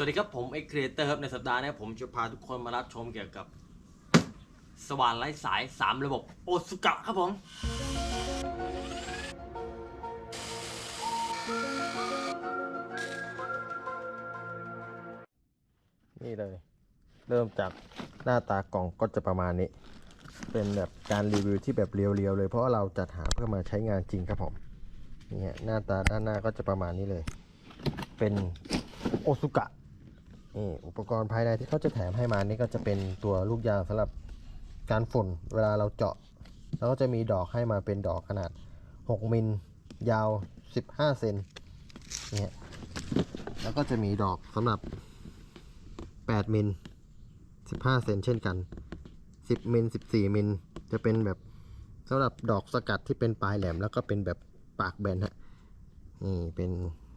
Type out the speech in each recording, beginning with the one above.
สวัสดีครับผมเอ็กเครเตอร์ครับในสัปดาห์นี้ผมจะพาทุกคนมารับชมเกี่ยวกับ สว่านไร้สาย 3 ระบบโอซุกะครับผม นี่เลย เริ่มจากหน้าตากล่องก็จะประมาณนี้ เป็นแบบการรีวิวที่แบบเรียวๆ เลยเพราะเราจัดหาเพื่อมาใช้งานจริงครับผมนี่ฮะหน้าตาด้านหน้าก็จะประมาณนี้เลย เป็นโอซุกะ นี่อุปกรณ์ภายในที่เขาจะแถมให้มานี่ก็จะเป็นตัวลูกยางสำหรับการฝุ่นเวลาเราเจาะ แล้วก็จะมีดอกให้มาเป็นดอกขนาด 6 มิลยาว 15 เซนนี่ฮะแล้วก็จะมีดอกสำหรับ 8 มิล 15 เซนเช่นกัน 10 มิล 14 มิล จะเป็นแบบสำหรับดอกสกัดที่เป็นปลายแหลม แล้วก็เป็นแบบปากแบนฮะนี่เป็น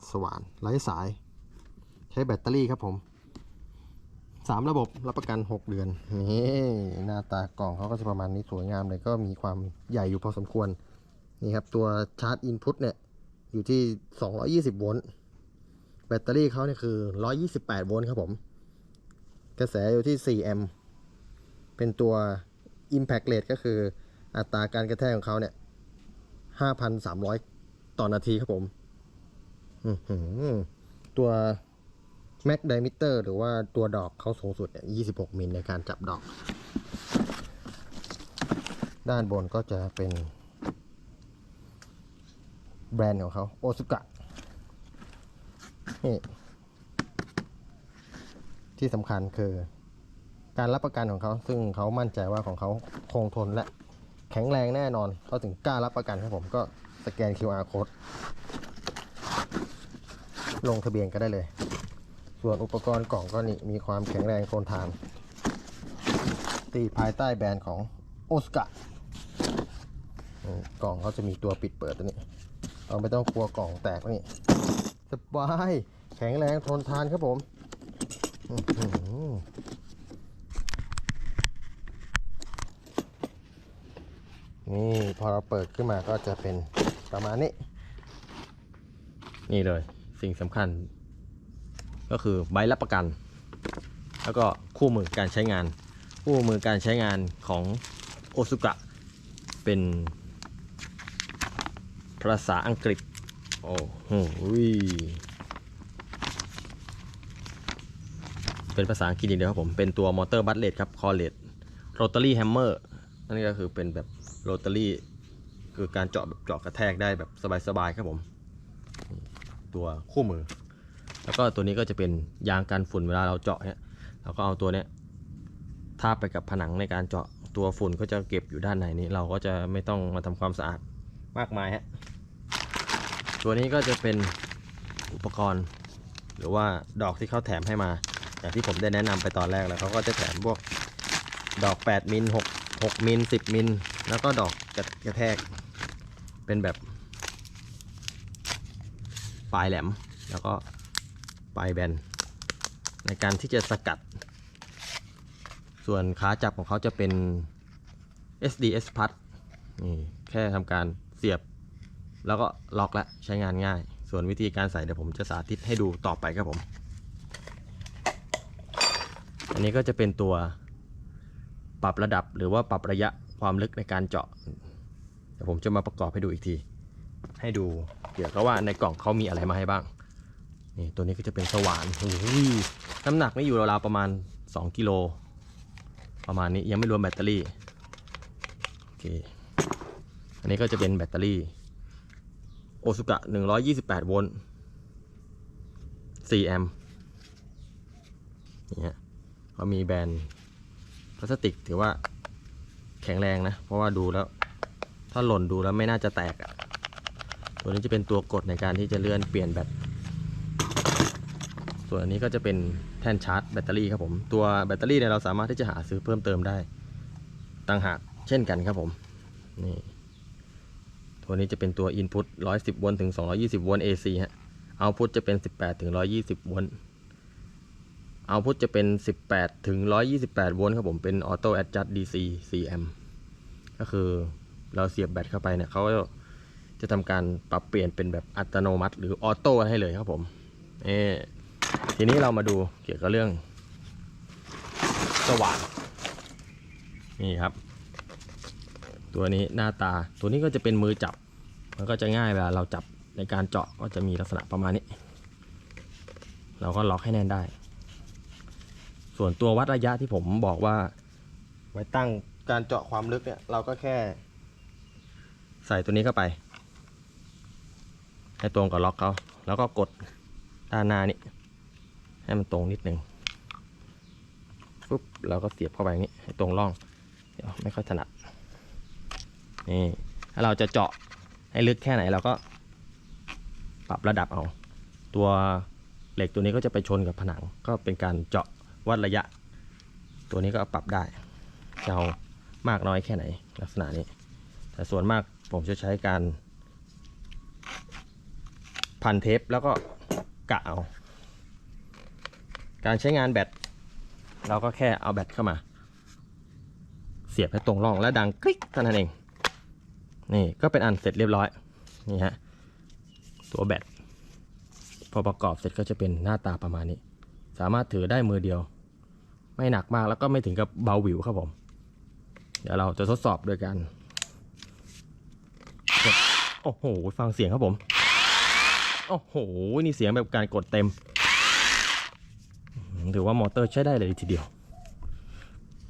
สว่านไร้สาย ใช้แบตเตอรี่ครับผม 3ระบบรับประกัน 6 เดือนนี่หน้าตากล่องเขาก็จะประมาณนี้สวยงามเลยก็มีความใหญ่อยู่พอสมควร นี่ครับ ตัวชาร์จอินพุตเนี่ย อยู่ที่ 220 โวลต์แบตเตอรี่เขาเนี่ยคือ 128 โวลต์ครับผม กระแสอยู่ที่ 4 แอมป์เป็นตัว Impact Rate ก็คืออัตราการกระแทกของเขาเนี่ย 5,300 ต่อนาทีครับผมตัว อื้อหือตัว Max Diameter หรือว่าตัวดอกเขาสูงสุดเนี่ย26 มิลในการจับดอก ด้านบนก็จะเป็น แบรนด์ของเขาโอซุกะนี่ที่สำคัญคือการรับประกันของเขาซึ่งเขามั่นใจว่าของเขาคงทนและแข็งแรงแน่นอนเขาถึงกล้ารับประกันครับผมก็สแกน QR code ลงทะเบียนก็ได้เลย ส่วนอุปกรณ์กล่องก็นี่มีความแข็งแรงทนทาน ตีภายใต้แบรนด์ของโอสกะกล่องเขาจะมีตัวปิดเปิดตัวนี้ เราไม่ต้องกลัวกล่องแตกนี่สบายแข็งแรงทนทานครับผมนี่พอเราเปิดขึ้นมาก็จะเป็นประมาณนี้ นี่เลยสิ่งสำคัญ ก็คือใบรับประกัน แล้วก็คู่มือการใช้งาน คู่มือการใช้งานของโอซุกะเป็นภาษาอังกฤษ โอ้โหเป็นภาษาอังกฤษเดียวครับผม เป็นตัวมอเตอร์บัตเลตครับคอเลตโรตารี่แฮมเมอร์นั่นก็คือเป็นแบบโรตารี่คือการเจาะแบบเจาะกระแทกได้แบบสบายๆครับผม ตัวคู่มือ แล้วก็ตัวนี้ก็จะเป็นยางกันฝุ่นเวลาเราเจาะเนี่ยเราก็เอาตัวเนี้ยทาบไปกับผนังในการเจาะตัวฝุ่นก็จะเก็บอยู่ด้านในนี้ เราก็จะไม่ต้องมาทำความสะอาดมากมายฮะตัวนี้ก็จะเป็นอุปกรณ์ หรือว่าดอกที่เขาแถมให้มา อย่างที่ผมได้แนะนำไปตอนแรกแล้วเขาก็จะแถมพวกดอก 8มิล6 6มิล10มิลแล้วก็ดอกกระแทกเป็นแบบปลายแหลมแล้วก็ ปลายแบนในการที่จะสกัด ส่วนขาจับของเขาจะเป็น SDS Plus นี่แค่ทำการเสียบ แล้วก็ล็อกแล้วใช้งานง่าย ส่วนวิธีการใส่เดี๋ยวผมจะสาธิตให้ดูต่อไปครับผม อันนี้ก็จะเป็นตัวปรับระดับหรือว่าปรับระยะความลึกในการเจาะเดี๋ยวผมจะมาประกอบให้ดูอีกที ให้ดูเกี่ยวกับว่าในกล่องเขามีอะไรมาให้บ้าง นี่ตัวนี้ก็จะเป็นสว่านโอ้ยน้ำหนักนี่อยู่ราวๆประมาณ 2 กิโล ประมาณนี้ยังไม่รวมแบตเตอรี่โอเคอันนี้ก็จะเป็นแบตเตอรี่โอซุกะ 128 โวลต์ 4 แอมป์เนี่ยเขามีแบรนด์พลาสติกถือว่าแข็งแรงนะ เพราะว่าดูแล้ว ถ้าหล่นดูแล้วไม่น่าจะแตกอะตัวนี้จะเป็นตัวกดในการที่จะเลื่อนเปลี่ยนแบต ส่วนอันนี้ก็จะเป็นแท่นชาร์จแบตเตอรี่ครับผม ตัวแบตเตอรี่เนี่ยเราสามารถที่จะหาซื้อเพิ่มเติมได้ต่างหากเช่นกันครับผม นี่ ตัวนี้จะเป็นตัว Input 110โวลต์ถึง 220โวลต์ AC ฮะ Output จะเป็น 18ถึง120โวลต์ Output จะเป็น 18ถึง128โวลต์ครับผม เป็น Auto Adjust DC 4แอมก็คือเราเสียบแบตเข้าไปเนี่ยเขาจะทำการปรับเปลี่ยนเป็นแบบอัตโนมัติ หรือออโต้ให้เลยครับผมเอ ทีนี้เรามาดูเกี่ยวกับเรื่องสว่านนี่ครับ ตัวนี้หน้าตาตัวนี้ก็จะเป็นมือจับ มันก็จะง่ายเวลาเราจับในการเจาะก็จะมีลักษณะประมาณนี้ เราก็ล็อกให้แน่นได้ ส่วนตัววัดระยะที่ผมบอกว่า ไว้ตั้งการเจาะความลึกเนี่ยเราก็แค่ ใส่ตัวนี้เข้าไปให้ตรงกับล็อกเขาแล้วก็กดด้านหน้านี่ ให้มันตรงนิดนึงปุ๊บเราก็เสียบเข้าไปอย่างนี้ให้ตรงร่อง เดี๋ยวไม่ค่อยถนัดนี่ถ้าเราจะเจาะให้ลึกแค่ไหนเราก็ปรับระดับเอาตัวเหล็กตัวนี้ก็จะไปชนกับผนัง ก็เป็นการเจาะวัดระยะ ตัวนี้ก็ปรับได้จะเอามากน้อยแค่ไหนลักษณะนี้ แต่ส่วนมากผมจะใช้การพันเทปแล้วก็กะเอา การใช้งานแบตเราก็แค่เอาแบตเข้ามา เสียบให้ตรงร่องและดังคลิกเท่านั้นเอง นี่ก็เป็นอันเสร็จเรียบร้อย นี่ฮะ ตัวแบตพอประกอบเสร็จก็จะเป็นหน้าตาประมาณนี้ สามารถถือได้มือเดียว ไม่หนักมากแล้วก็ไม่ถึงกับเบาหวิวครับผม เดี๋ยวเราจะทดสอบโดยการกดโอ้โห ฟังเสียงครับผม โอ้โห นี่เสียงแบบการกดเต็ม ถือว่ามอเตอร์ใช้ได้เลยทีเดียว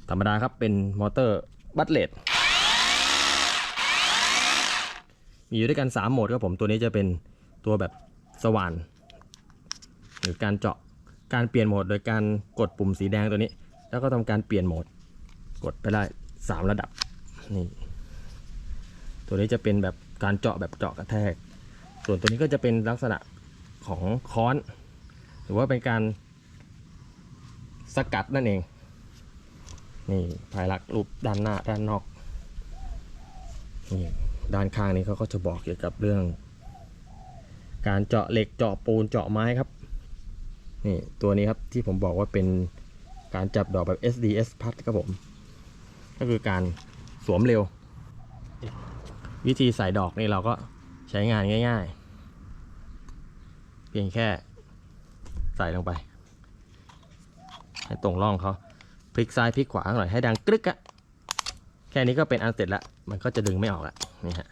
ธรรมดาครับเป็นมอเตอร์บัตเลตมีอยู่ด้วยกัน 3 โหมดครับผมตัวนี้จะเป็นตัวแบบสว่าน หรือการเจาะการเปลี่ยนโหมด โดยการกดปุ่มสีแดงตัวนี้ แล้วก็ทำการเปลี่ยนโหมด กดไปได้ 3 ระดับนี่ตัวนี้จะเป็นแบบการเจาะแบบเจาะกระแทก ส่วนตัวนี้ก็จะเป็นลักษณะของค้อน หรือว่าเป็นการ สกัดนั่นเอง นี่ภายลักษ์รูปด้านหน้าด้านนอกนี่ด้านข้างนี้เขาก็จะบอกเกี่ยวกับเรื่อง การเจาะเหล็กเจาะปูนเจาะไม้ครับนี่ตัวนี้ครับที่ผมบอกว่าเป็นการจับดอกแบบ SDS พัดครับผม ก็คือการสวมเร็ว วิธีใส่ดอกนี่เราก็ใช้งานง่าย ๆ เพียงแค่ใส่ลงไป ให้ตรงร่องเขาพลิกซ้ายพลิกขวาหน่อยให้ดังกรึกอะแค่นี้ก็เป็นอันเสร็จละมันก็จะดึงไม่ออกละนี่ฮะ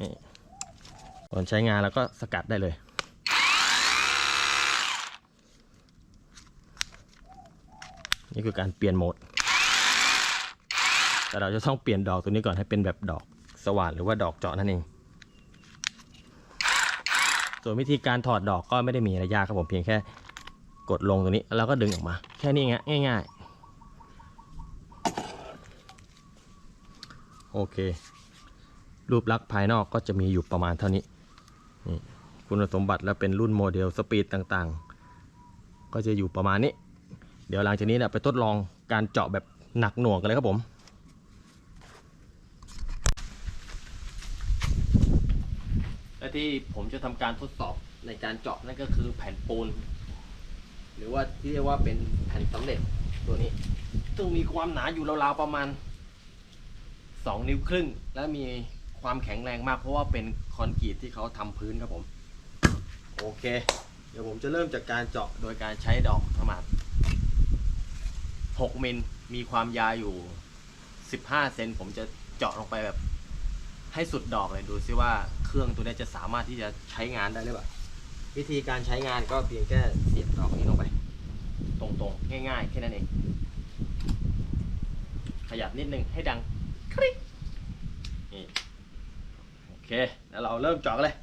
นี่ตอนใช้งานเราก็สกัดได้เลยนี่คือการเปลี่ยนโหมด แต่เราจะต้องเปลี่ยนดอกตัวนี้ก่อนให้เป็นแบบดอกสว่านหรือว่าดอกเจาะนั่นเอง ส่วนวิธีการถอดดอกก็ไม่ได้มีอะไรยากครับผมเพียงแค่ กดลงตรงนี้แล้วก็ดึงออกมา แค่นี้ไงง่ายๆ โอเค รูปลักษณ์ภายนอกก็จะมีอยู่ประมาณเท่านี้นี่คุณสมบัติและเป็นรุ่นโมเดลสปีดต่างๆ ก็จะอยู่ประมาณนี้ เดี๋ยวหลังจากนี้เนี่ยไปทดลองการเจาะแบบหนักหน่วงกันเลยครับผมและที่ผมจะทำการทดสอบในการเจาะนั่นก็คือแผ่นปูน หรือว่าที่เรียกว่าเป็นแผ่นสำเร็จตัวนี้ ซึ่งมีความหนาอยู่ราวๆประมาณ 2 นิ้วครึ่ง และมีความแข็งแรงมากเพราะว่าเป็นคอนกรีตที่เขาทำพื้นครับผม โอเค เดี๋ยวผมจะเริ่มจากการเจาะโดยการใช้ดอกประมาณ6มิลมีความยาวอยู่ 15 เซนผมจะเจาะลงไปแบบให้สุดดอกเลยดูซิว่าเครื่องตัวนี้จะสามารถที่จะใช้งานได้หรือเปล่า วิธีการใช้งานก็เพียงแค่เสียบดอกนี้ลงไป ตรงๆ ง่ายๆ แค่นั้นเอง ขยับนิดนึงให้ดังคลิกนี่โอเค แล้วเราเริ่มเจาะกันเลย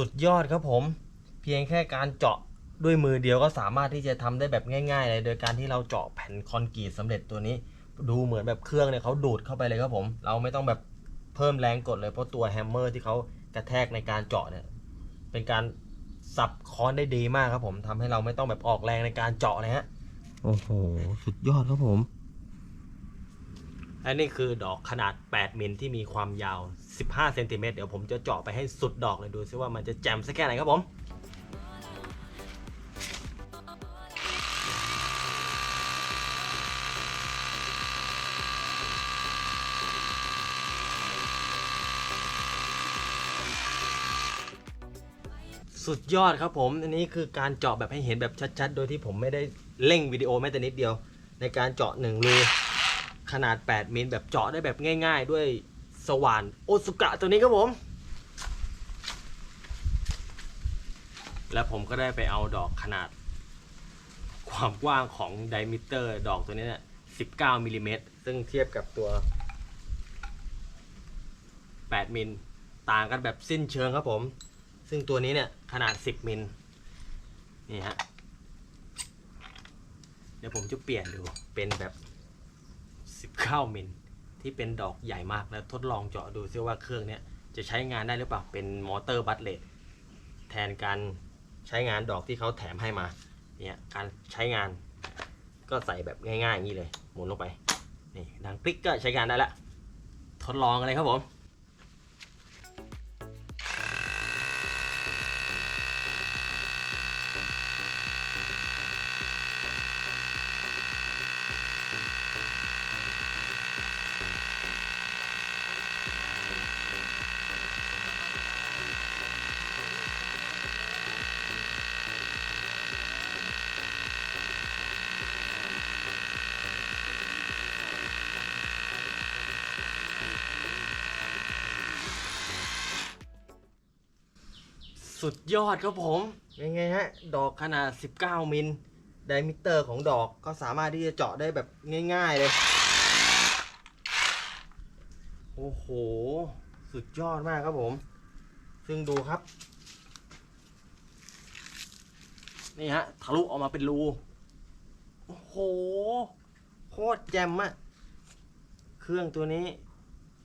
สุดยอดครับผม เพียงแค่การเจาะด้วยมือเดียวก็สามารถที่จะทำได้แบบง่ายๆเลยโดยการที่เราเจาะแผ่นคอนกรีตสำเร็จตัวนี้ ดูเหมือนแบบเครื่องเนี่ยเขาดูดเข้าไปเลยครับผม เราไม่ต้องแบบเพิ่มแรงกดเลยเพราะตัวแฮมเมอร์ที่เขากระแทกในการเจาะเนี่ยเป็นการสับค้อนได้ดีมากครับผมทำให้เราไม่ต้องแบบออกแรงในการเจาะเลยฮะโอ้โห สุดยอดครับผม อันนี้คือดอกขนาด 8 มิลที่มีความยาว 15 เซนติเมตรเดี๋ยวผมจะเจาะไปให้สุดดอกเลยดูซิว่ามันจะแจ่มสักแค่ไหนครับผมสุดยอดครับผม อันนี้คือการเจาะแบบให้เห็นแบบชัดๆ โดยที่ผมไม่ได้เร่งวิดีโอแม้แต่นิดเดียว ในการเจาะหนึ่งรู ขนาด 8 มิลแบบเจาะได้แบบง่าย ๆ ด้วยสว่านโอสุกะตัวนี้ครับผม แล้วผมก็ได้ไปเอาดอกขนาด ความกว้างของไดมิเตอร์ ดอกตัวนี้เนี่ย19มิลลิเมตรซึ่งเทียบกับตัว 8 มิลต่างกันแบบสิ้นเชิงครับผม ซึ่งตัวนี้เนี่ยขนาด 10 มิลนี่ฮะเดี๋ยวผมจะเปลี่ยนดูเป็นแบบ 19 มิลที่เป็นดอกใหญ่มากแล้วทดลองเจาะดูซิว่าเครื่องเนี้ยจะใช้งานได้หรือเปล่า เป็นมอเตอร์บัตเลตแทนการใช้งานดอกที่เขาแถมให้มา เนี่ยการใช้งานก็ใส่แบบง่ายๆอย่างนี้เลย หมุนลงไป นี่ดังคลิกก็ใช้งานได้แล้วทดลองกันเลยครับผม สุดยอดครับผมยังไงฮะ ดอกขนาด 19 มิลไดมิเตอร์ของดอกก็สามารถที่จะเจาะได้แบบง่ายๆเลย โอ้โห สุดยอดมากครับผม ซึ่งดูครับ นี่ฮะ ทะลุออกมาเป็นรู โอ้โห โคตรแจ่มอะเครื่องตัวนี้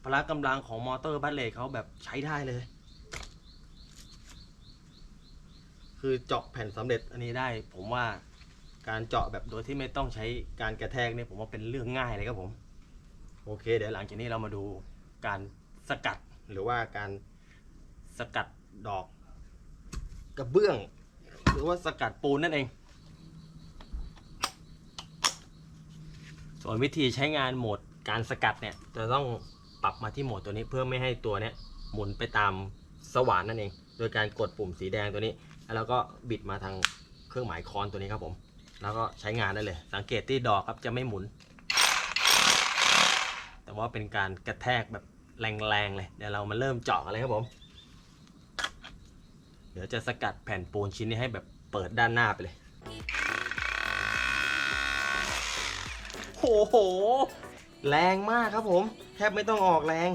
พละกำลังของมอเตอร์บัตเลตเขาแบบใช้ได้เลย คือเจาะแผ่นสำเร็จอันนี้ได้ ผมว่าการเจาะแบบโดยที่ไม่ต้องใช้การกระแทกเนี่ยผมว่าเป็นเรื่องง่ายเลยครับผม โอเค เดี๋ยวหลังจากนี้เรามาดูการสกัดหรือว่าการสกัดดอกกระเบื้อง หรือว่าสกัดปูนนั่นเอง ส่วนวิธีใช้งานโหมดการสกัดเนี่ยจะต้องปรับมาที่โหมดตัวนี้เพื่อไม่ให้ตัวเนี้ยหมุนไปตามสว่านนั่นเอง โดยการกดปุ่มสีแดงตัวนี้ แล้วก็บิดมาทางเครื่องหมายคอนตัวนี้ครับผม แล้วก็ใช้งานได้เลย สังเกตที่ดอกครับจะไม่หมุน แต่ว่าเป็นการกระแทกแบบแรงๆเลย เดี๋ยวเรามาเริ่มเจาะกันเลยครับผม เดี๋ยวจะสกัดแผ่นปูนชิ้นนี้ให้แบบเปิดด้านหน้าไปเลยโอ้โห แรงมากครับผม แทบไม่ต้องออกแรง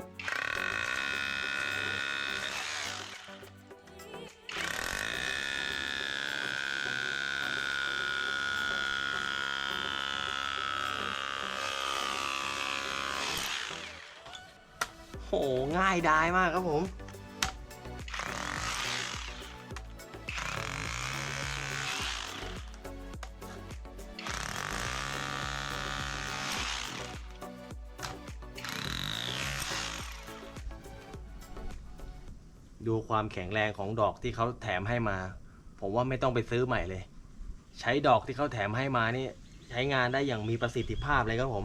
ายดายมากครับผม ดูความแข็งแรงของดอกที่เขาแถมให้มา ผมว่าไม่ต้องไปซื้อใหม่เลย ใช้ดอกที่เขาแถมให้มานี่ ใช้งานได้อย่างมีประสิทธิภาพเลยครับผม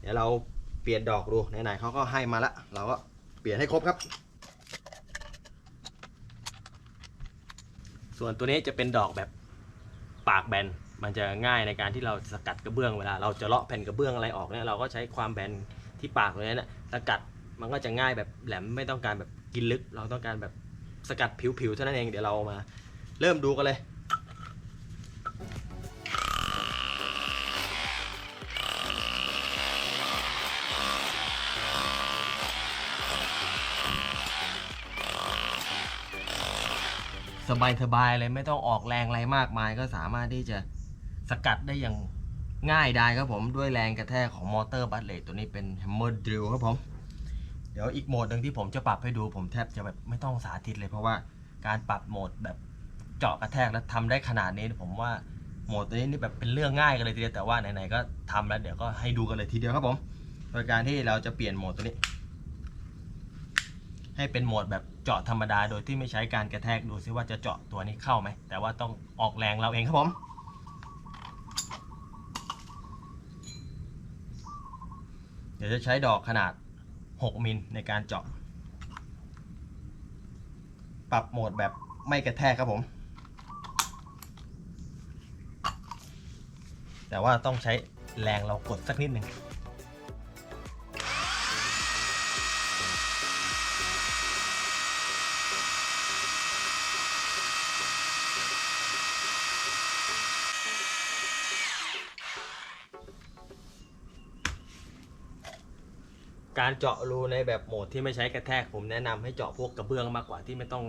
เดี๋ยวเราเปลี่ยนดอกดูไหนๆเขาก็ให้มาละเราก็ ปลี่ยนให้ครบครับ ส่วนตัวนี้จะเป็นดอกแบบปากแบน มันจะง่ายในการที่เราสกัดกระเบื้องเวลา เราจะเลาะแผ่นกระเบื้องอะไรออกเนี่ยเราก็ใช้ความแบนที่ปากตัวนี้นะสกัดมันก็จะง่ายแบบแหลมไม่ต้องการแบบกินลึก เราต้องการแบบสกัดผิวๆเท่านั้นเองเดี๋ยวเรามา เริ่มดูกันเลย สบายสบายๆเลยไม่ต้องออกแรงอะไรมากมาย ก็สามารถที่จะสกัดได้อย่างง่ายได้ครับผมด้วยแรงกระแทกของมอเตอร์บัตเลตตัวนี้เป็น Hammer Drill ครับผมเดี๋ยวอีกโหมดหนึ่งที่ผมจะปรับให้ดูผมแทบจะแบบไม่ต้องสาธิตเลย เพราะว่าการปรับโหมดแบบเจาะกระแทกแล้วทำได้ขนาดนี้ผมว่าโหมดตัวนี้นี่แบบเป็นเรื่องง่ายกันเลยทีเดียวแต่ว่าไหนๆก็ทำแล้วเดี๋ยวก็ให้ดูกันเลยทีเดียวครับผมโดยการที่เราจะเปลี่ยนโหมดตัวนี้ ให้เป็นโหมดแบบเจาะธรรมดา โดยที่ไม่ใช้การกระแทกดูซิว่าจะเจาะตัวนี้เข้าไหม แต่ว่าต้องออกแรงเราเองครับผมเดี๋ยวจะใช้ดอกขนาด 6 มิลในการเจาะ ปรับโหมดแบบไม่กระแทกครับผม แต่ว่าต้องใช้แรงเรากดสักนิดหนึ่ง การเจาะรูในแบบโหมดที่ไม่ใช้กระแทกผมแนะนำให้เจาะพวกกระเบื้องมากกว่าที่ไม่ต้อง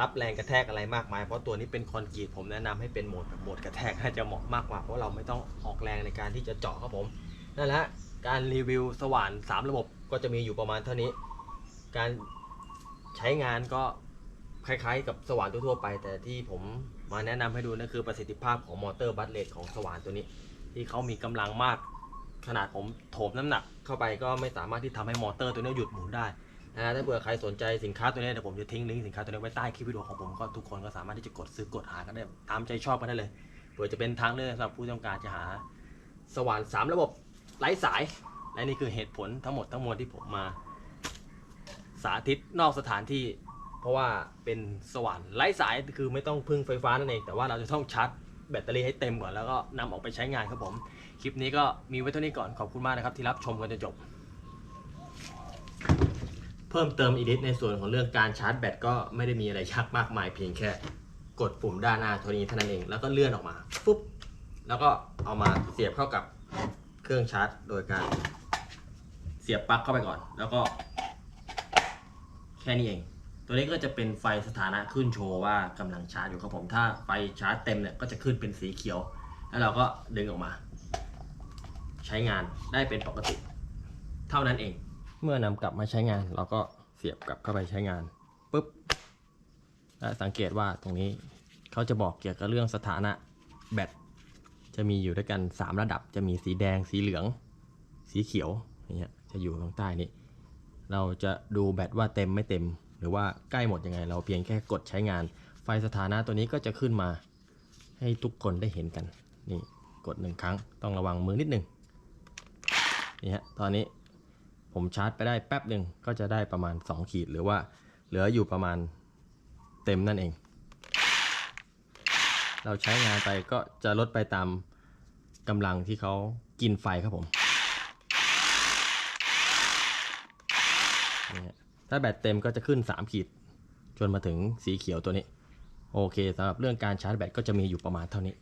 รับแรงกระแทกอะไรมากมาย เพราะตัวนี้เป็นคอนกรีตผมแนะนำให้เป็นโหมดแบบโหมดกระแทกน่าจะเหมาะมากกว่าเพราะเราไม่ต้องออกแรงในการที่จะเจาะครับผมนั่นแหละการรีวิวสว่าน 3 ระบบก็จะมีอยู่ประมาณเท่านี้ การใช้งานก็คล้ายๆ กับสว่านทั่วๆไป แต่ที่ผมมาแนะนำให้ดูนั่นคือประสิทธิภาพของมอเตอร์บัตเลตของสว่านตัวนี้ ที่เขามีกำลังมาก ขนาดผมโถมน้ำหนักเข้าไปก็ไม่สามารถที่ทำให้มอเตอร์ตัวนี้หยุดหมุนได้นะฮะถ้าเผื่อใครสนใจสินค้าตัวนี้เดี๋ยวผมจะทิ้งลิงก์สินค้าตัวนี้ไว้ใต้คลิปวิดีโอของผมก็ทุกคนก็สามารถที่จะกดซื้อกดหากันได้ตามใจชอบกันได้เลยเผื่อจะเป็นทางเลือกสำหรับผู้ต้องการจะหาสว่าน3ระบบไร้สาย และนี่คือเหตุผลทั้งหมดทั้งมวลที่ผมมา สาธิตนอกสถานที่ เพราะว่าเป็นสว่านไร้สายคือไม่ต้องพึ่งไฟฟ้านั่นเองแต่ว่าเราจะต้องชาร์จ แบตเตอรี่ให้เต็มก่อนแล้วก็นำออกไปใช้งานครับผม คลิปนี้ก็มีไว้เท่านี้ก่อนขอบคุณมากนะครับที่รับชมกันจนจบ เพิ่มเติมอีกนิดในส่วนของเรื่องการชาร์จแบตก็ไม่ได้มีอะไรยากมากมายเพียงแค่ กดปุ่มด้านหน้าตัวนี้เท่านั้นเองแล้วก็เลื่อนออกมาปุ๊บแล้วก็เอามาเสียบเข้ากับเครื่องชาร์จ โดยการเสียบปลั๊กเข้าไปก่อน แล้วก็แค่นี้เอง ตัวนี้ก็จะเป็นไฟสถานะขึ้นโชว์ว่ากำลังชาร์จอยู่ครับผม ถ้าไฟชาร์จเต็มเนี่ยก็จะขึ้นเป็นสีเขียว แล้วเราก็ดึงออกมา ใช้งานได้เป็นปกติ เท่านั้นเอง เมื่อนำกลับมาใช้งาน เราก็เสียบกลับเข้าไปใช้งานปุ๊บและสังเกตว่าตรงนี้เขาจะบอกเกี่ยวกับเรื่องสถานะแบตจะมีอยู่ด้วยกัน 3 ระดับจะมีสีแดงสีเหลือง สีเขียวอย่างเงี้ยจะอยู่ตรงใต้นี้ เราจะดูแบตว่าเต็มไม่เต็ม หรือว่าใกล้หมดยังไง เราเพียงแค่กดใช้งาน ไฟสถานะตัวนี้ก็จะขึ้นมาให้ทุกคนได้เห็นกัน นี่กดหนึ่งครั้งต้องระวังมือนิดหนึ่งนี่ฮะตอนนี้ผมชาร์จไปได้แป๊บหนึ่งก็จะได้ประมาณ 2 ขีดหรือว่าเหลืออยู่ประมาณเต็มนั่นเอง เราใช้งานไปก็จะลดไปตามกำลังที่เขากินไฟครับผมนี่ฮะ ถ้าแบตเต็มก็จะขึ้น 3 ขีด จนมาถึงสีเขียวตัวนี้ โอเคสำหรับเรื่องการชาร์จแบตก็จะมีอยู่ประมาณเท่านี้